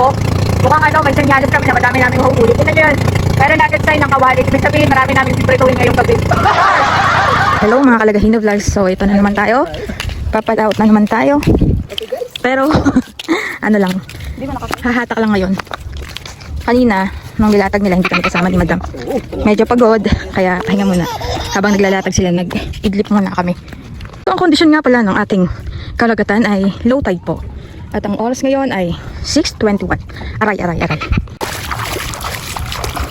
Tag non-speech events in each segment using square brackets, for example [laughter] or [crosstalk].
po. Mukhang ano, may senyales kami na madami namin mahuhuli. Tignan nyo yun. Meron natin sign ng kawali. Ibig sabihin, marami namin piprituhin ngayong gabi. [laughs] Hello mga kalagahino vlogs. So ito na naman tayo. Papat out na naman tayo. Pero [laughs] ano lang, hahatak lang ngayon. Kanina, nung nilatag nila, hindi kami kasama ni madam. Medyo pagod, kaya pahinga muna. Habang naglalatag sila, nag-idlip muna kami. So ang kondisyon nga pala ng ating kalagatan ay low tide po. At ang oras ngayon ay 6.21. Aray, aray, aray.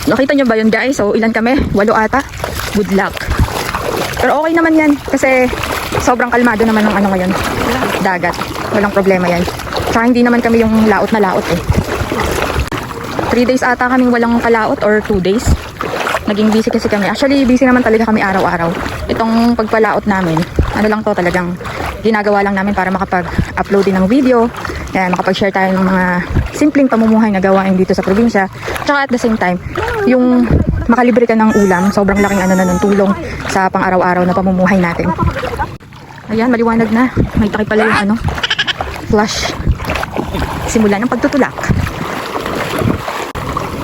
Nakita nyo ba yun guys? So ilan kami? Walo ata. Good luck. Pero okay naman yan kasi sobrang kalmado naman ng ano ngayon. Dagat. Walang problema yan. Tsaka hindi naman kami yung laot na laot eh. 3 days ata kaming walang kalaot or 2 days. Naging busy kasi kami. Actually, busy naman talaga kami araw-araw. Itong pagpalaot namin, ano lang to talagang ginagawa lang namin para makapag-upload din ng video. Kaya makapag-share tayo ng mga simpleng pamumuhay na gawain dito sa probinsya. Tsaka at the same time, yung makalibre ka ng ulam, sobrang laking ano na ng tulong sa pang-araw-araw na pamumuhay natin. Ayan, maliwanag na. May taki pala yung ano, flash. Simula ng pagtutulak.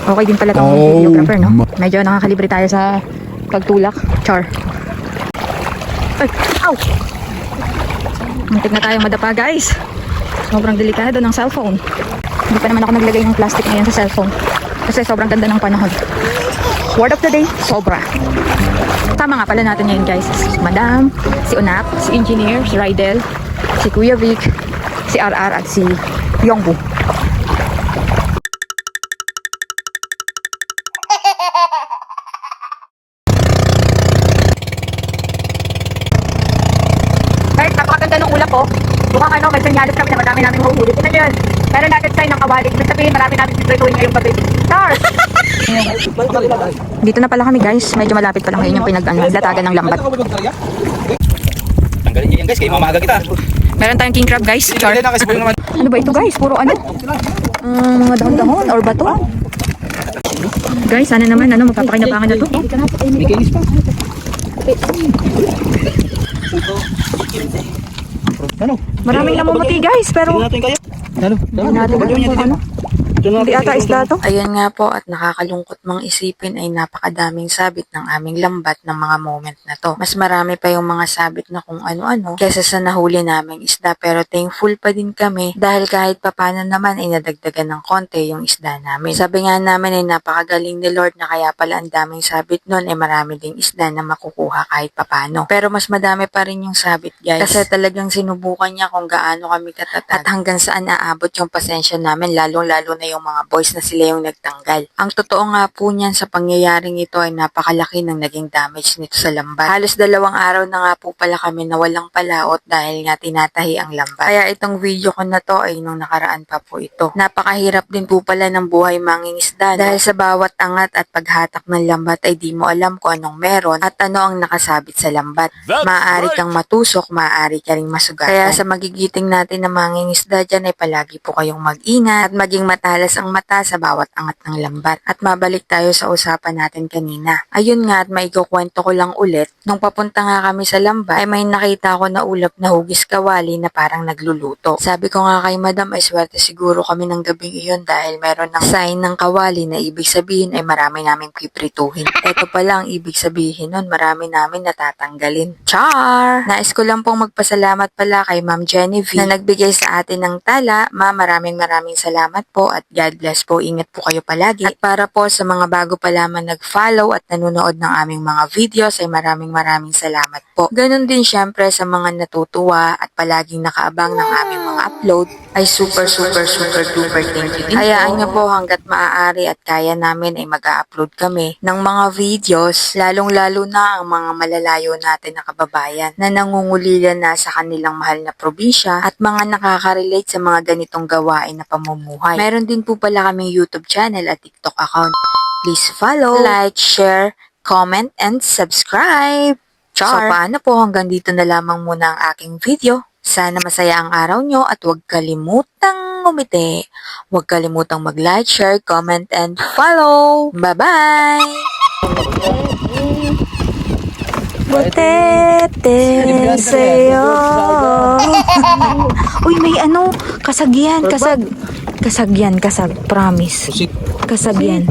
Okay din pala tong Oh videographer, no? Medyo nakakalibre tayo sa pagtulak. Char. Ay, ow! Muntik na tayo madapa, guys. Sobrang delikado ng cellphone. Hindi pa naman ako naglagay ng plastic ngayon sa cellphone. Kasi sobrang ganda ng panahon. Word of the day, sobra. Tama nga pala natin ngayon, guys. Si Madam, si Unap, si Engineer, si Rydel, si Kuya Vic, si RR at si Yongbu. Mukhang ano, may senyales kami na madami namin. Tignan nyo yun. Meron natin sign ng kawali. Ibig sabihin, marami namin piprituhin ngayong gabi. Stars! [laughs] Dito na pala kami, guys. Medyo malapit pa lang ngayon yung pinag ano, latagan ng lambat. Tanggalin niyo yan guys, kayo mamaga kita. Meron tayong king crab, guys. Char. Ano ba ito, guys? Puro ano? Ah, mga dahon-dahon or bato. Guys, sana naman, ano, magpapakinabangan na to. Ano? Maraming namumuti, guys, pero natin kayo. Ano? hindi natin ano. Hindi ata isda to. Ayan nga po at nakakalungkot mang isipin ay napakadaming sabit ng aming lambat ng mga moment na to. Mas marami pa yung mga sabit na kung ano-ano kesa sa nahuli naming isda pero thankful pa din kami dahil kahit papano naman ay nadagdagan ng konti yung isda namin. Sabi nga namin ay napakagaling ni Lord na kaya pala ang daming sabit nun ay marami ding isda na makukuha kahit papano. Pero mas madami pa rin yung sabit guys kasi talagang sinubukan niya kung gaano kami katatag at hanggang saan aabot yung pasensya namin lalong-lalo na yung mga boys na sila yung nagtanggal. Ang totoo nga po niyan sa pangyayaring ito ay napakalaki ng naging damage nito sa lambat. Halos dalawang araw na nga po pala kami na walang palaot dahil nga tinatahi ang lambat. Kaya itong video ko na to ay nung nakaraan pa po ito. Napakahirap din po pala ng buhay mangingisda dahil sa bawat angat at paghatak ng lambat ay di mo alam kung anong meron at ano ang nakasabit sa lambat. Maaari kang matusok, maaari ka ring masugatan. Kaya sa magigiting natin na mangingisda dyan ay palagi po kayong mag-ingat at maging matalas ang mata sa bawat angat ng lambat. At mabalik tayo sa usapan natin kanina. Ayun nga at maikukwento ko lang ulit, nung papunta nga kami sa lambat ay may nakita ko na ulap na hugis kawali na parang nagluluto. Sabi ko nga kay madam ay swerte siguro kami ng gabing iyon dahil meron ng sign ng kawali na ibig sabihin ay marami naming piprituhin. Ito pala ang ibig sabihin nun, marami namin natatanggalin. Char! Nais ko lang pong magpasalamat pala kay Ma'am Genevieve na nagbigay sa atin ng tala. Ma'am, maraming maraming salamat po at God bless po. Ingat po kayo palagi. At para po sa mga bago pa lamang nag-follow at nanonood ng aming mga videos ay maraming maraming salamat po. Ganon din syempre sa mga natutuwa at palaging nakaabang ng aming mga upload ay super super super duper thank you din Hayaan niyo po hanggat maaari at kaya namin ay mag-upload kami ng mga videos lalong lalo na ang mga malalayo natin na kababayan na nangungulila na sa kanilang mahal na probinsya at mga nakaka-relate sa mga ganitong gawain na pamumuhay. Meron din po pala kaming YouTube channel at TikTok account. Please follow, like, share, comment, and subscribe. So paano po hanggang dito na lamang muna ang aking video. Sana masaya ang araw nyo at huwag kalimutang umiti. Huwag kalimutang mag-like, share, comment, and follow. Bye-bye! Butete sa'yo. [laughs] Uy, may ano, kasag yan, kasag. Kasag yan, kasag. Promise. Pusit. Kasag yan.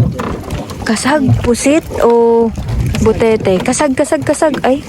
Kasag, pusit o butete. Kasag, kasag, kasag. Ay,